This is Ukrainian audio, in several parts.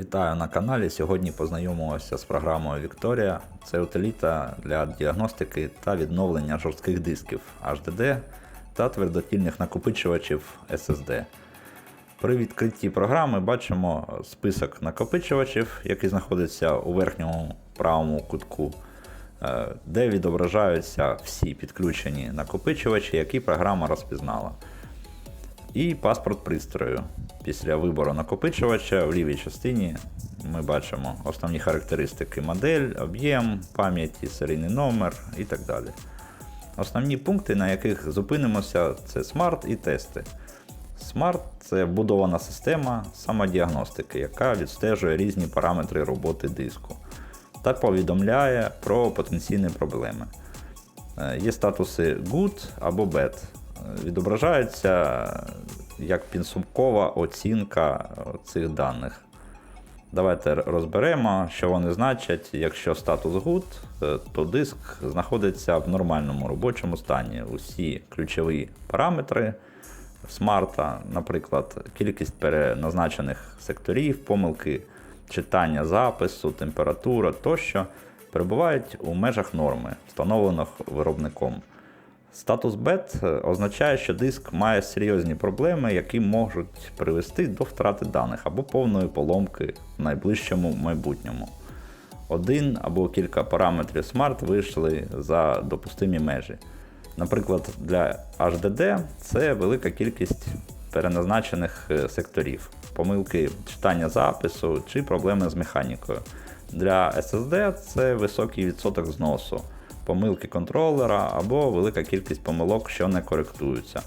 Вітаю на каналі. Сьогодні познайомимося з програмою Вікторія. Це утиліта для діагностики та відновлення жорстких дисків HDD та твердотільних накопичувачів SSD. При відкритті програми бачимо список накопичувачів, який знаходиться у верхньому правому кутку, е, де відображаються всі підключені накопичувачі, які програма розпізнала. І паспорт пристрою. Після вибору накопичувача в лівій частині ми бачимо основні характеристики модель, об'єм, пам'яті, серійний номер і так далі. Основні пункти, на яких зупинимося, це смарт і тести. Смарт це вбудована система самодіагностики, яка відстежує різні параметри роботи диску та повідомляє про потенційні проблеми. Е, Є статуси good або bad. Відображаються як підсумкова оцінка цих даних. Давайте розберемо, що вони значать. Якщо статус good, е, то диск знаходиться в нормальному робочому стані. Усі ключові параметри смарта, наприклад, кількість переназначених секторів, помилки читання запису, температура тощо перебувають у межах норми, встановлених виробником. Статус BET означає, що диск має серйозні проблеми, які можуть привести до втрати даних або повної поломки в найближчому майбутньому. Один або кілька параметрів Smart вийшли за допустимі межі. Наприклад, для HDD це велика кількість переназначених е, секторів, помилки читання запису чи проблеми з механікою. Для SSD це високий відсоток зносу, помилки контролера або велика кількість помилок, що не коректуються.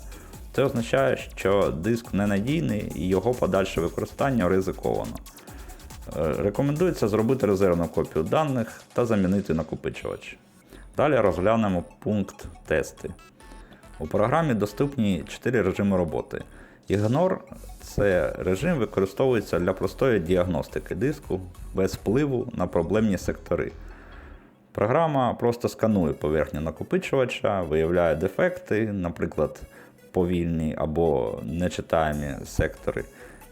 Це означає, що диск ненадійний і його подальше використання ризиковано. Е, Рекомендується зробити резервну копію даних та замінити накопичувач. Далі розглянемо пункт тести. У програмі доступні 4 режими роботи. Ігнор це режим використовується для простої діагностики диску без впливу на проблемні сектори. Програма просто сканує поверхню накопичувача, виявляє дефекти, наприклад, повільні або нечитаємі сектори,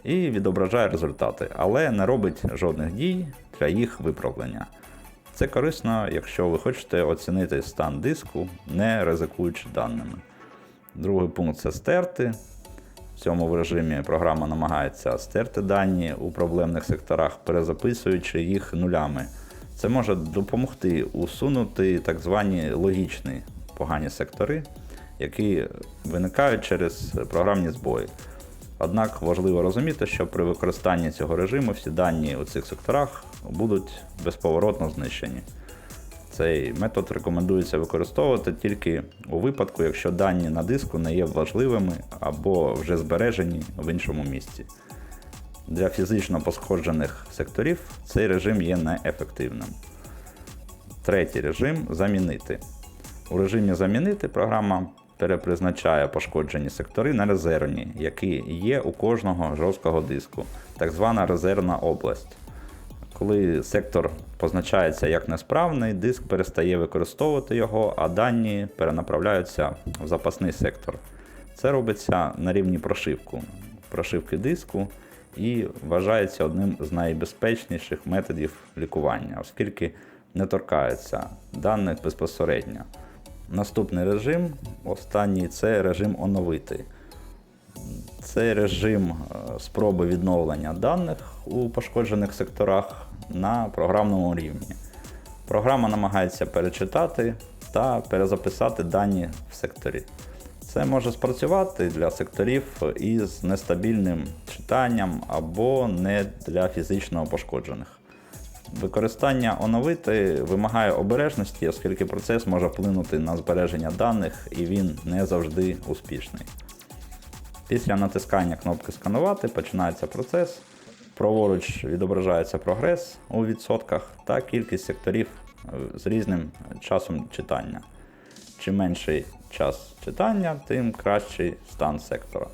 і відображає результати, але не робить жодних дій для їх виправлення. Це корисно, якщо ви хочете оцінити стан диску, не ризикуючи даними. Другий пункт це стерти. В цьому режимі програма намагається стерти дані у проблемних секторах, перезаписуючи їх нулями. Це може допомогти усунути так звані логічні погані сектори, які виникають через програмні збої. Однак важливо розуміти, що при використанні цього режиму всі дані у цих секторах будуть безповоротно знищені. Цей метод рекомендується використовувати тільки у випадку, якщо дані на диску не є важливими або вже збережені в іншому місці. Для фізично пошкоджених секторів цей режим є неефективним. Третій режим замінити. У режимі замінити програма перепризначає пошкоджені сектори на резервні, які є у кожного жорсткого диску, так звана резервна область. Коли сектор позначається як несправний, диск перестає використовувати його, а дані перенаправляються в запасний сектор. Це робиться на рівні прошивку, прошивки диску і вважається одним з найбезпечніших методів лікування, оскільки не торкається даних безпосередньо. Наступний режим, останній це режим оновити. Це режим е, спроби відновлення даних у пошкоджених секторах на програмному рівні. Програма намагається перечитати та перезаписати дані в секторі. Це може спрацювати для секторів із нестабільним читанням або не для фізично пошкоджених. Використання оновити вимагає обережності, оскільки процес може вплинути на збереження даних і він не завжди успішний. Після натискання кнопки сканувати починається процес. Праворуч відображається прогрес у відсотках та кількість секторів е, з різним часом читання. Чим менший час читання, тим кращий стан сектора.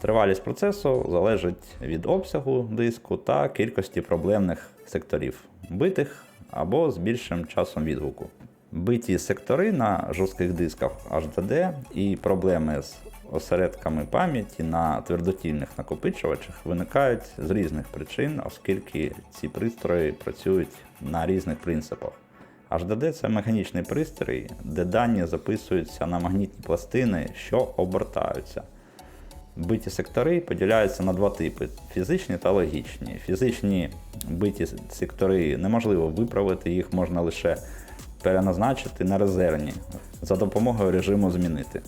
Тривалість процесу залежить від обсягу диску та кількості проблемних секторів, битих або з більшим часом відгуку. Биті сектори на жорстких дисках HDD і проблеми з осередками пам'яті на твердотільних накопичувачах виникають з різних причин, оскільки ці пристрої працюють на різних принципах. HDD це механічний пристрій, де дані записуються на магнітні пластини, що обертаються. Биті сектори поділяються на два типи: фізичні та логічні. Фізичні биті сектори неможливо виправити, їх можна лише переназначити на резервні за допомогою режиму змінити.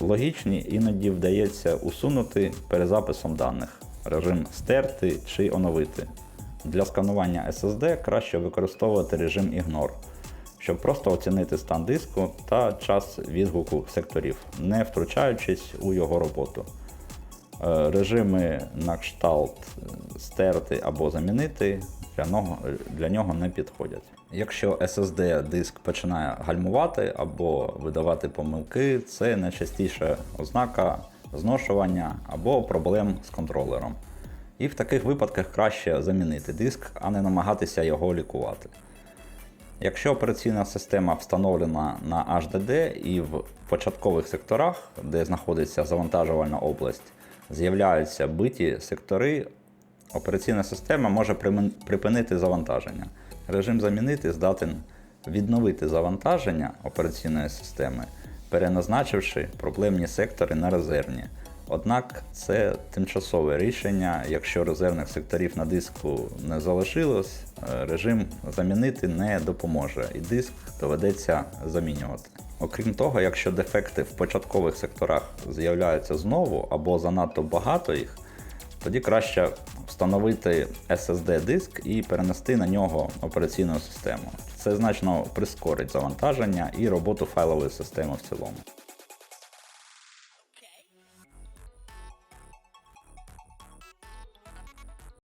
Логічні іноді вдається усунути перезаписом даних, режим стерти чи оновити. Для сканування SSD краще використовувати режим Ignore, щоб просто оцінити стан диску та час відгуку секторів, не втручаючись у його роботу. Е, Режими на кшталт е, стерти або замінити для нього, не підходять. Якщо SSD диск починає гальмувати або видавати помилки, це найчастіша ознака зношування або проблем з контролером. І в таких випадках краще замінити диск, а не намагатися його лікувати. Якщо операційна система встановлена на HDD і в початкових секторах, де знаходиться завантажувальна область, з'являються биті сектори, операційна система може припинити завантаження. Режим замінити здатен відновити завантаження операційної системи, переназначивши проблемні сектори на резервні. Однак це тимчасове рішення. Якщо резервних секторів на диску не залишилось, е, режим замінити не допоможе, і диск доведеться замінювати. Окрім того, якщо дефекти в початкових секторах з'являються знову або занадто багато їх, тоді краще встановити SSD диск і перенести на нього операційну систему. Це значно прискорить завантаження і роботу файлової системи в цілому.